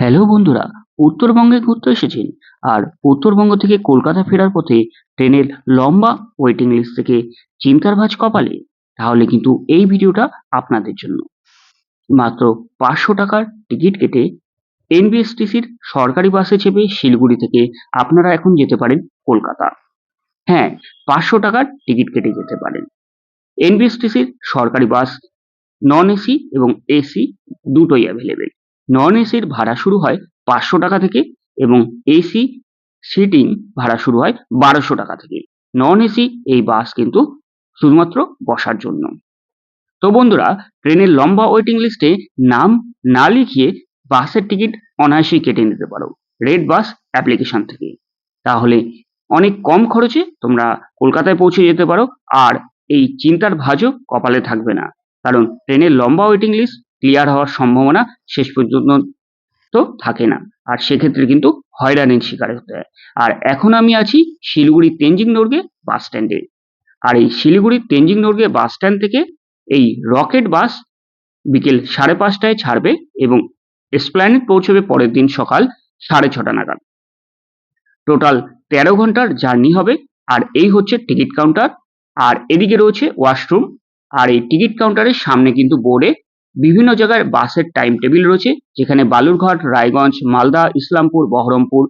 Hello বন্ধুরা, উত্তরবঙ্গে ঘুরতে এসেছেন আর উত্তরবঙ্গ থেকে কলকাতা ফেরার পথে ট্রেনের লম্বা ওয়েটিং লিস্ট থেকে চিন্তার ভাঁজ কপালে, তাহলে কিন্তু এই ভিডিওটা আপনাদের জন্য। মাত্র পাঁচশো টাকার টিকিট কেটে এনবিএসটিসির সরকারি বাসে চেপে শিলিগুড়ি থেকে আপনারা এখন যেতে পারেন কলকাতা। হ্যাঁ পাঁচশো টাকার টিকিট কেটে যেতে পারেন। এনবিএসটিসির সরকারি বাস, নন এসি এবং এসি দুটোই অ্যাভেলেবেল নন এসির ভাড়া শুরু হয় পাঁচশো টাকা থেকে এবং এসি সিটিং ভাড়া শুরু হয় বারোশো টাকা থেকে। নন এসি এই বাস কিন্তু শুধুমাত্র বসার জন্য। তো বন্ধুরা, ট্রেনের লম্বা ওয়েটিং লিস্টে নাম না লিখিয়ে বাসের টিকিট অনায়াসেই কেটে নিতে পারো রেড বাস অ্যাপ্লিকেশন থেকে। তাহলে অনেক কম খরচে তোমরা কলকাতায় পৌঁছে যেতে পারো, আর এই চিন্তার ভাঁজও কপালে থাকবে না। কারণ ট্রেনের লম্বা ওয়েটিং লিস্ট ক্লিয়ার হওয়ার সম্ভাবনা শেষ পর্যন্ত তো থাকে না। আর সেক্ষেত্রে কিন্তু হয়রানির শিকার হতে হয়। আর এখন আমি আছি শিলিগুড়ি তেঞ্জিং নর্গে বাস স্ট্যান্ডে আর এই শিলিগুড়ি তেঞ্জিং নর্গে বাস স্ট্যান্ড থেকে এই রকেট বাস বিকেল সাড়ে পাঁচটায় ছাড়বে এবং এসপ্ল্যানেড পৌঁছবে পরের দিন সকাল সাড়ে ছটা নাগাদ। টোটাল তেরো ঘণ্টার জার্নি হবে। আর এই হচ্ছে টিকিট কাউন্টার আর এদিকে রয়েছে ওয়াশরুম আর এই টিকিট কাউন্টারের সামনে কিন্তু বোর্ডে বিভিন্ন জায়গায় বাসের টাইম টেবিল রয়েছে, যেখানে বালুরঘাট, রায়গঞ্জ, মালদা, ইসলামপুর, বহরমপুর,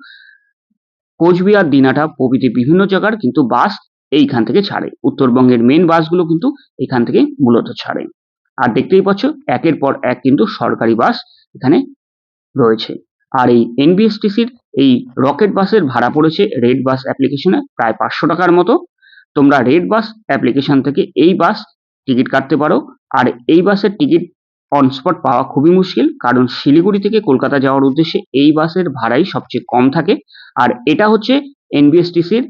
কোচবিহার, দিনাটা প্রভৃতি বিভিন্ন জায়গার কিন্তু বাস এইখান থেকে ছাড়ে। উত্তরবঙ্গের মেন বাসগুলো কিন্তু এখান থেকে মূলত ছাড়ে। আর দেখতেই পাচ্ছ, একের পর এক কিন্তু সরকারি বাস এখানে রয়েছে। আর এই এনবিএসটিসির এই রকেট বাসের ভাড়া পড়েছে রেড বাস অ্যাপ্লিকেশনে প্রায় পাঁচশো টাকার মতো। তোমরা রেড বাস অ্যাপ্লিকেশন থেকে এই বাস টিকিট কাটতে পারো। আর এই বাসের টিকিট অন স্পট পাওয়া খুবই মুশকিল, কারণ শিলিগুড়ি থেকে কলকাতা যাওয়ার উদ্দেশ্যে এই বাসের ভাড়াই সবচেয়ে কম থাকে। আর এটা হচ্ছে এনবিএসটিসির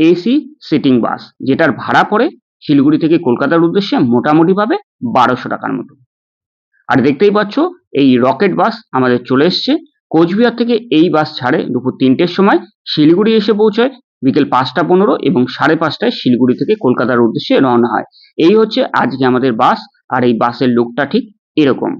এসি সিটিং বাস যেটার ভাড়া পড়ে শিলিগুড়ি থেকে কলকাতার উদ্দেশ্যে মোটামুটিভাবে বারোশো টাকার মতো। আর দেখতেই পাচ্ছ, এই রকেট বাস আমাদের চলে এসছে। কোচবিহার থেকে এই বাস ছাড়ে দুপুর তিনটের সময়। শিলিগুড়ি এসে পৌঁছায় বিকেল পাঁচটা পনেরো এবং সাড়ে পাঁচটায় শিলিগুড়ি থেকে কলকাতার উদ্দেশ্যে রওনা হয়। এই হচ্ছে আজকে আমাদের বাস, আর এই বাসের লুকটা ঠিক এরকম।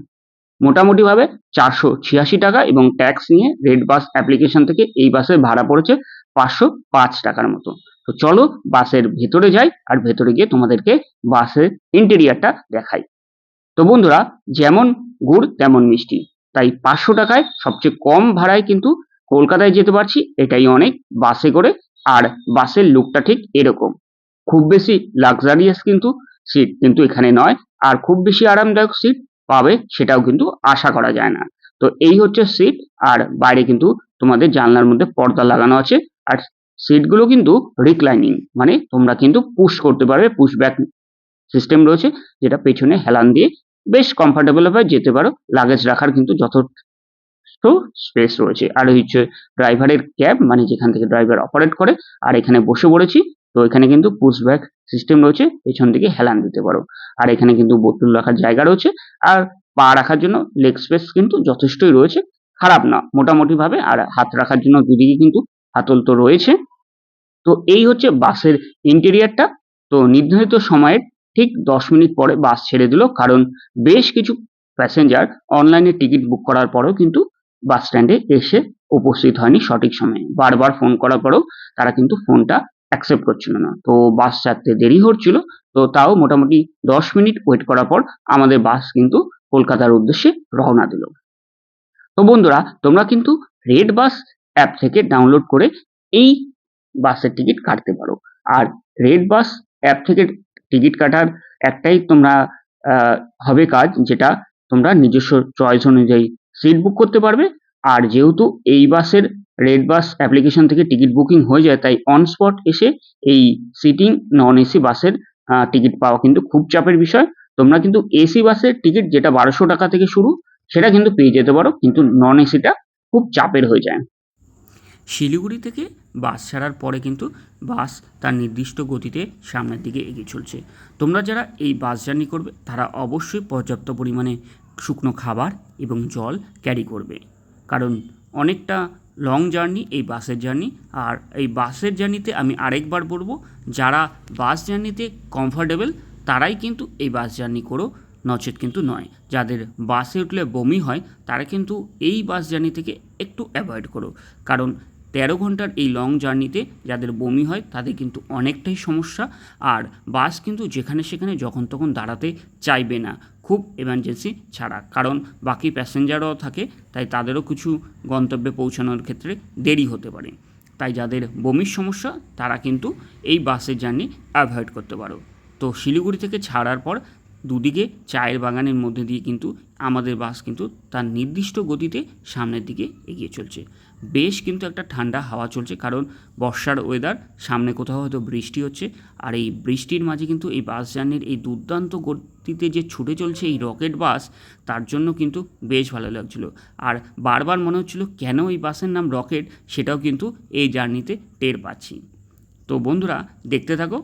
মোটামুটিভাবে চারশো ছিয়াশি টাকা এবং ট্যাক্স নিয়ে রেড বাস অ্যাপ্লিকেশন থেকে এই বাসের ভাড়া পড়েছে পাঁচশো পাঁচ টাকার মতো। তো চলো বাসের ভেতরে যাই, আর ভেতরে গিয়ে তোমাদেরকে বাসের ইন্টেরিয়ারটা দেখাই। তো বন্ধুরা, যেমন গুড়, তেমন মিষ্টি। তাই পাঁচশো টাকায় সবচেয়ে কম ভাড়ায় কিন্তু কলকাতায় যেতে পারছি, এটাই অনেক। বাসে করে আর বাসের লুকটা ঠিক এরকম। খুব বেশি লাক্সারিয়াস কিন্তু সিট কিন্তু এখানে নয়, আর খুব বেশি আরামদায়ক সিট পাবে সেটাও কিন্তু আশা করা যায় না। তো এই হচ্ছে সিট আর বাইরে কিন্তু তোমাদের জানলার মধ্যে পর্দা লাগানো আছে, আর সিটগুলো কিন্তু রিক্লাইনিং মানে তোমরা কিন্তু পুশ করতে পারবে পুশ ব্যাক সিস্টেম রয়েছে, যেটা পেছনে হেলান দিয়ে বেশ কমফোর্টেবল ভাবে যেতে পারো লাগেজ রাখার কিন্তু যথেষ্ট স্পেস রয়েছে। আর হচ্ছে ড্রাইভারের ক্যাব মানে যেখান থেকে ড্রাইভার অপারেট করে, আর এখানে বসে পড়েছি, তো এখানে কিন্তু পুশ ব্যাক সিস্টেম রয়েছে, পেছন দিকে হেলান দিতে পারো। আর এখানে কিন্তু বোতল রাখার জায়গা রয়েছে, আর পা রাখার জন্য লেগ স্পেস কিন্তু যথেষ্টই রয়েছে, খারাপ না মোটামুটি ভাবে আর হাত রাখার জন্য দুদিকে কিন্তু হাতল তো রয়েছে। তো এই হচ্ছে বাসের ইন্টেরিয়ারটা তো নির্ধারিত সময়ের ঠিক দশ মিনিট পরে বাস ছেড়ে দিল, কারণ বেশ কিছু প্যাসেঞ্জার অনলাইনে টিকিট বুক করার পরেও কিন্তু বাস স্ট্যান্ডে এসে উপস্থিত হয়নি সঠিক সময়ে। বারবার ফোন করার পরেও তারা কিন্তু ফোনটা অ্যাকসেপ্ট করছিল না। তো বাস ছাড়তে দেরি হচ্ছিল, তো তাও মোটামুটি দশ মিনিট ওয়েট করার পর আমাদের বাস কিন্তু কলকাতার উদ্দেশ্যে রওনা দিল। তো বন্ধুরা, তোমরা কিন্তু রেড বাস অ্যাপ থেকে ডাউনলোড করে এই বাসের টিকিট কাটতে পারো। আর রেড বাস অ্যাপ থেকে টিকিট কাটার একটাই তোমরা হবে কাজ, যেটা তোমরা নিজস্ব চয়েস অনুযায়ী সিট বুক করতে পারবে। আর যেহেতু এই বাসের রেড বাস অ্যাপ্লিকেশন থেকে টিকিট বুকিং হয়ে যায়, তাই অন স্পট এসে এই সিটিং নন এসি বাসের টিকিট পাওয়া কিন্তু খুব চাপের বিষয়। তোমরা কিন্তু এসি বাসের টিকিট যেটা বারোশো টাকা থেকে শুরু, সেটা কিন্তু পেয়ে যেতে পারো, কিন্তু নন এসিটা খুব চাপের হয়ে যায়। শিলিগুড়ি থেকে বাস ছাড়ার পরে কিন্তু বাস তার নির্দিষ্ট গতিতে সামনের দিকে এগিয়ে চলছে। তোমরা যারা এই বাস জার্নি করবে, তারা অবশ্যই পর্যাপ্ত পরিমাণে শুকনো খাবার এবং জল ক্যারি করবে। কারণ অনেকটা লং জার্নি এই বাসের জার্নি আর এই বাসের জার্নিতে আমি আরেকবার বলব, যারা বাস জার্নিতে কমফর্টেবল তারাই কিন্তু এই বাস জার্নি করো, নচেত কিন্তু নয়। যাদের বাসে উঠলে বমি হয়, তারা কিন্তু এই বাস জার্নি থেকে একটু অ্যাভয়েড করো। কারণ তেরো ঘণ্টার এই লং জার্নিতে যাদের বমি হয়, তাদের কিন্তু অনেকটাই সমস্যা। আর বাস কিন্তু যেখানে সেখানে যখন তখন দাঁড়াতে চাইবে না। খুব এমার্জেন্সি ছাড়া। কারণ বাকি প্যাসেঞ্জারও থাকে, তাই তাদেরও কিছু গন্তব্যে পৌঁছানোর ক্ষেত্রে দেরি হতে পারে। তাই যাদের বমির সমস্যা, তারা কিন্তু এই বাসের জার্নি অ্যাভয়েড করতে পারো। তো শিলিগুড়ি থেকে ছাড়ার পর দুদিকে চায়ের বাগানের মধ্যে দিয়ে কিন্তু আমাদের বাস কিন্তু তার নির্দিষ্ট গতিতে সামনের দিকে এগিয়ে চলছে। বেশ কিন্তু একটা ঠান্ডা হাওয়া চলছে কারণ বর্ষার ওয়েদার সামনে কোথাও হয়তো বৃষ্টি হচ্ছে আর এই বৃষ্টির মাঝে কিন্তু এই বাস জার্নির এই দুর্দান্ত গতিতে যে ছুটে চলছে এই রকেট বাস তার জন্য কিন্তু বেশ ভালো লাগছিল। আর বারবার মনে হচ্ছিল কেন এই বাসের নাম রকেট সেটাও কিন্তু এই জার্নিতে টের পাচ্ছি। তো বন্ধুরা, দেখতে থাকো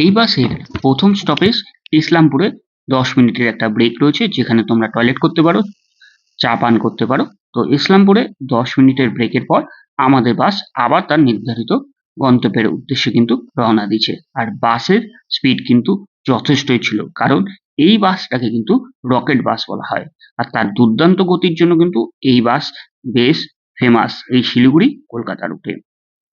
এই বাসের প্রথম স্টপেজ ইসলামপুরে দশ মিনিটের একটা ব্রেক রয়েছে, যেখানে তোমরা টয়লেট করতে পারো, চা পান করতে পারো। তো ইসলামপুরে দশ মিনিটের ব্রেকের পর আমাদের বাস আবার তার নির্ধারিত গন্তব্যের উদ্দেশ্যে কিন্তু রওনা দিচ্ছে আর বাসের স্পিড কিন্তু যথেষ্টই ছিল, কারণ এই বাসটাকে কিন্তু রকেট বাস বলা হয়। আর তার দুর্দান্ত গতির জন্য কিন্তু এই বাস বেশ ফেমাস এই শিলিগুড়ি, কলকাতা রুটে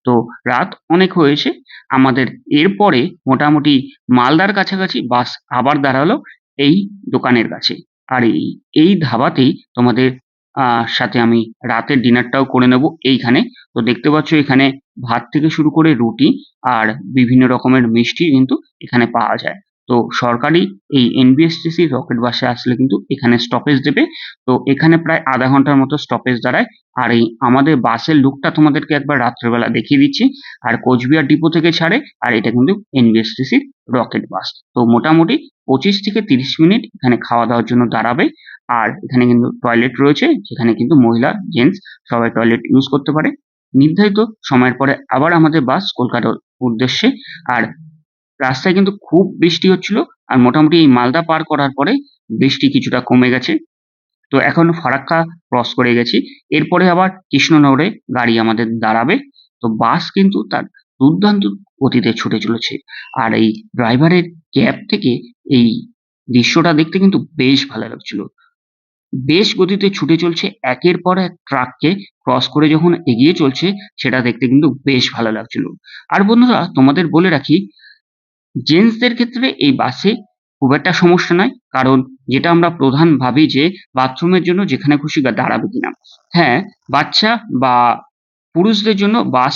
তো রাত অনেক হয়েছে। আমাদের এরপরে মোটামুটি মালদার কাছাকাছি বাস আবার দাঁড়াল এই দোকানের কাছে। আর এই এই ধাবাতেই তোমাদের আহ, সাথে আমি রাতের ডিনারটাও করে নেব এইখানে। তো দেখতে পাচ্ছ এখানে ভাত থেকে শুরু করে রুটি আর বিভিন্ন রকমের মিষ্টি কিন্তু এখানে পাওয়া যায়। তো সরকারি এই এনবিএসটিসি রকেট বাসে আসলে কিন্তু এখানে স্টপেজ দেবে। তো এখানে প্রায় আধা ঘণ্টার মতো স্টপেজ দাঁড়ায়। আর এই আমাদের বাসের লুকটা তোমাদেরকে একবার রাত্রেবেলা দেখিয়ে দিচ্ছি। আর কোচবিহার ডিপো থেকে ছাড়ে, আর এটা কিন্তু এনবিএসটিসির রকেট বাস। তো মোটামুটি পঁচিশ থেকে তিরিশ মিনিট এখানে খাওয়া দাওয়ার জন্য দাঁড়াবে। আর এখানে কিন্তু টয়লেট রয়েছে, যেখানে কিন্তু মহিলা জেন্টস সবাই টয়লেট ইউজ করতে পারে। নির্ধারিত সময়ের পরে আবার আমাদের বাস কলকাতার উদ্দেশ্যে। আর রাস্তায় কিন্তু খুব বৃষ্টি হচ্ছিল আর মোটামুটি এই মালদা পার করার পরে বৃষ্টি কিছুটা কমে গেছে। তো এখন ফারাক্কা ক্রস করে গেছি। এরপরে আবার কৃষ্ণনগরে গাড়ি আমাদের দাঁড়াবে। তো বাস কিন্তু তার দুর্দান্ত গতিতে ছুটে চলেছে। আর এই ড্রাইভারের ক্যাব থেকে এই দৃশ্যটা দেখতে কিন্তু বেশ ভালো লাগছিল। বেশ গতিতে ছুটে চলছে। একের পর এক ট্রাককে ক্রস করে যখন এগিয়ে চলছে, সেটা দেখতে কিন্তু বেশ ভালো লাগছিল। আর বন্ধুরা, তোমাদের বলে রাখি জেন্টসদের ক্ষেত্রে এই বাসে খুব একটা সমস্যা নয়। কারণ যেটা আমরা প্রধান ভাবি যে বাথরুমের জন্য যেখানে খুশি দাঁড়াবে কিনা। হ্যাঁ বাচ্চা বা পুরুষদের জন্য বাস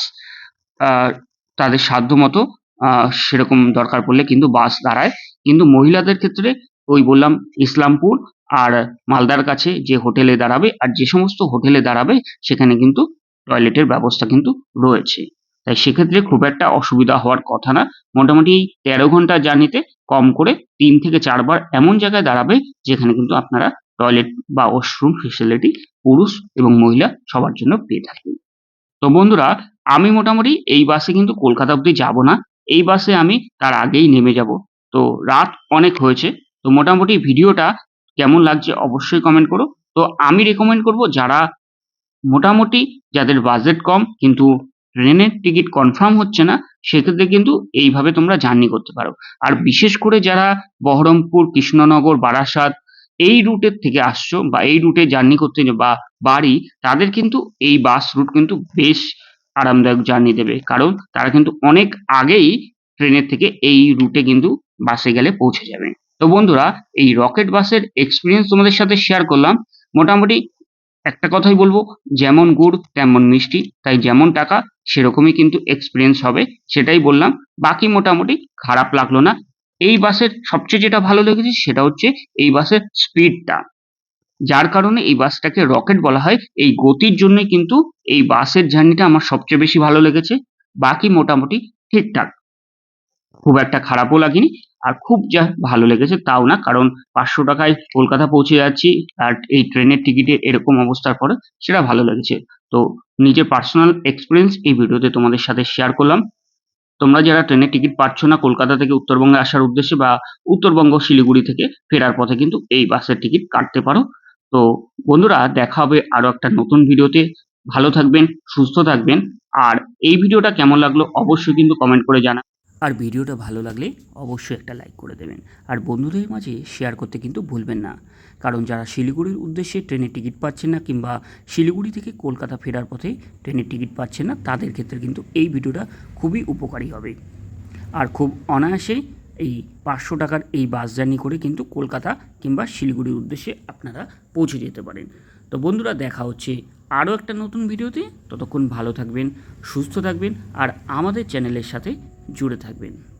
তাদের সাধ্য মতো আহ, সেরকম দরকার পড়লে কিন্তু বাস দাঁড়ায়। কিন্তু মহিলাদের ক্ষেত্রে ওই বললাম ইসলামপুর আর মালদার কাছে যে হোটেলে দাঁড়াবে আর যে সমস্ত হোটেলে দাঁড়াবে সেখানে কিন্তু টয়লেটের ব্যবস্থা কিন্তু রয়েছে। তাই সেক্ষেত্রে খুব একটা অসুবিধা হওয়ার কথা না। মোটামুটি এই তেরো ঘণ্টা জার্নিতে কম করে তিন থেকে চারবার এমন জায়গায় দাঁড়াবে যেখানে কিন্তু আপনারা টয়লেট বা ওয়াশরুম ফেসিলিটি পুরুষ এবং মহিলা সবার জন্য পেয়ে থাকবেন। তো বন্ধুরা, আমি মোটামুটি এই বাসে কিন্তু কলকাতা অব্দি যাব না। এই বাসে আমি তার আগেই নেমে যাব। তো রাত অনেক হয়েছে। তো মোটামুটি ভিডিওটা কেমন লাগছে অবশ্যই কমেন্ট করো। তো আমি রেকমেন্ড করব যারা মোটামুটি যাদের বাজেট কম কিন্তু ট্রেনের টিকিট কনফার্ম হচ্ছে না, সেক্ষেত্রে কিন্তু এইভাবে তোমরা জার্নি করতে পারো। আর বিশেষ করে যারা বহরমপুর, কৃষ্ণনগর, বারাসাত, এই রুটের থেকে আসছো বা এই রুটে জার্নি করতে বা বাড়ি, তাদের কিন্তু এই বাস রুট কিন্তু বেশ আরামদায়ক জার্নি দেবে। কারণ তারা কিন্তু অনেক আগেই ট্রেনের থেকে এই রুটে কিন্তু বাসে গেলে পৌঁছে যাবে। তো বন্ধুরা, এই রকেট বাসের এক্সপিরিয়েন্স তোমাদের সাথে শেয়ার করলাম। মোটামুটি একটা কথাই বলব, যেমন গুড় তেমন মিষ্টি, তাই যেমন টাকা সেরকমই কিন্তু এক্সপিরিয়েন্স হবে, সেটাই বললাম। বাকি মোটামুটি খারাপ লাগল না। এই বাসের সবচেয়ে যেটা ভালো লেগেছে সেটা হচ্ছে এই বাসের স্পিডটা যার কারণে এই বাসটাকে রকেট বলা হয়। এই গতির জন্যই কিন্তু এই বাসের জার্নিটা আমার সবচেয়ে বেশি ভালো লেগেছে। বাকি মোটামুটি ঠিকঠাক। খুব একটা খারাপও লাগেনি। আর খুব যা ভালো লেগেছে তাও না, কারণ পাঁচশো টাকায় কলকাতা পৌঁছে যাচ্ছি আর এই ট্রেনের টিকিটে এরকম অবস্থার পরে সেটা ভালো লেগেছে। তো নিজের পার্সোনাল এক্সপিরিয়েন্স এই ভিডিওতে তোমাদের সাথে শেয়ার করলাম। তোমরা যারা ট্রেনের টিকিট পাচ্ছ না কলকাতা থেকে উত্তরবঙ্গে আসার উদ্দেশ্যে বা উত্তরবঙ্গ শিলিগুড়ি থেকে ফেরার পথে কিন্তু এই বাসের টিকিট কাটতে পারো। তো বন্ধুরা, দেখা হবে আরও একটা নতুন ভিডিওতে। ভালো থাকবেন, সুস্থ থাকবেন। আর এই ভিডিওটা কেমন লাগল অবশ্যই কিন্তু কমেন্ট করে জানা। আর ভিডিওটা ভালো লাগলে অবশ্যই একটা লাইক করে দেবেন। আর বন্ধুদের মাঝে শেয়ার করতে কিন্তু ভুলবেন না। কারণ যারা শিলিগুড়ির উদ্দেশ্যে ট্রেনের টিকিট পাচ্ছেন না কিংবা শিলিগুড়ি থেকে কলকাতা ফেরার পথে ট্রেনের টিকিট পাচ্ছেন না, তাদের ক্ষেত্রে কিন্তু এই ভিডিওটা খুবই উপকারী হবে। আর খুব অনায়াসেই এই পাঁচশো টাকার এই বাস জার্নি করে কিন্তু কলকাতা কিংবা শিলিগুড়ির উদ্দেশ্যে আপনারা পৌঁছে যেতে পারেন। তো বন্ধুরা, দেখা হচ্ছে আরও একটা নতুন ভিডিওতে। ততক্ষণ ভালো থাকবেন, সুস্থ থাকবেন, আর আমাদের চ্যানেলের সাথে জুড়ে থাকবেন।